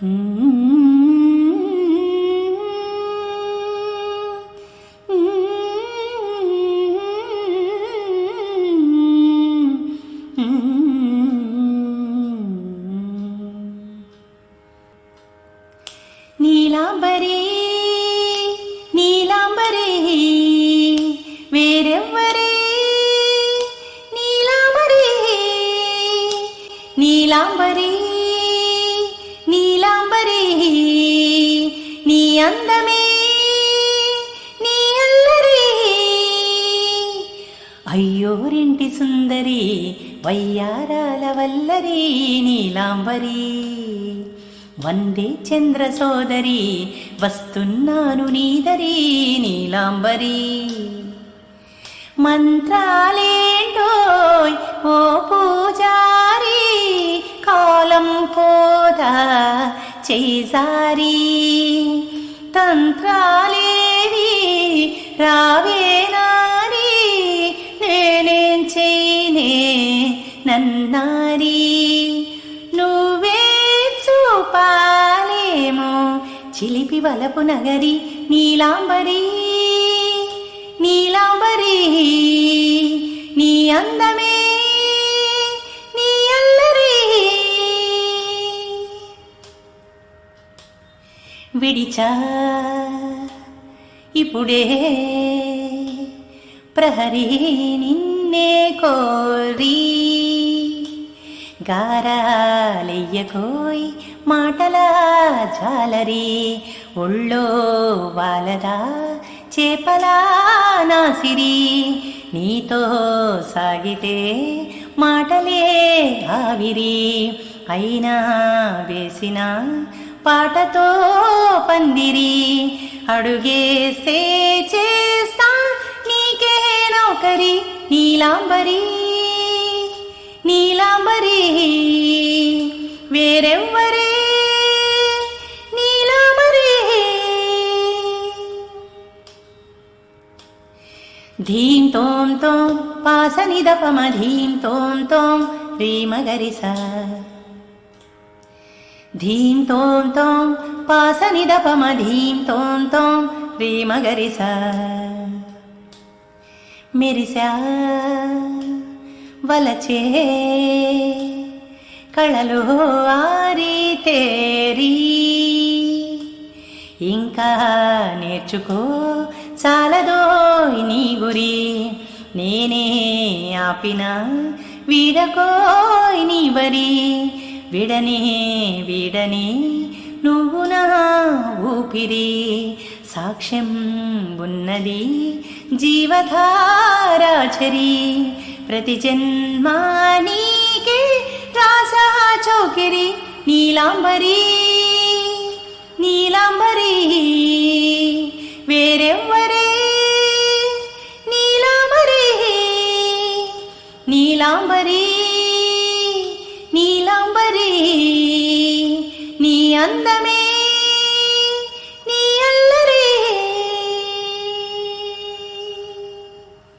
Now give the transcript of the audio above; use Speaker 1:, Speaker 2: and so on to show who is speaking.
Speaker 1: నీలాంబరి నీలాంబరి వేరెవ్వరి? నీలాంబరి నీలాంబరి అందమే నీ అల్లరి అయ్యోరింటి సుందరి వయ్యారాల వల్లరి నీలాంబరి వందే చంద్ర సోదరి వస్తున్నాను నీదరి నీలాంబరి మంత్రాలేంటో ఓ పూజారి కాలం పోదా చేసారి తంత్రాలేవి రావేనారి నేనేం చేయనే నన్నారి. నువ్వే చూపాలేమో చిలిపి వలపు నగరి నీలాంబరీ విడిచా. ఇప్పుడే ప్రహరీ నిన్నే కోరి గారాలెయ్యకోయ్ మాటల జాలరి ఒళ్ళో వాలదా చేపలా నాసిరి నీతో సాగితే మాటలే ఆవిరి అయినా వేసిన పాటతో పందిరి. అడుగేసే చేస్తా నీకే నౌకరి నీలాంబరి. నీలాంబరి వేరెవ్వరే? నీలాంబరి. ధీం తోం తోం పాసనిదపమ ధీం తోం తోం రీమగరిసా ధీం తోం తోం పాసని ధీం తోం తోం రీమగరిస మెరిసా వలచే కళలో ఆరి తేరి ఇంకా నేర్చుకో చాలదో నీ గురి నేనే ఆపిన వీరకో నీ బరి విడని విడని నువ్వు నా ఊపిరి సాక్ష్యం ఉన్నది జీవధారాచరి. ప్రతి జన్మానికి రాసా చౌకిరి నీలాంబరీ నీలాంబరీ. వేరెవ్వరే? నీలాంబరీ నీలాంబరీ. உள்ளமே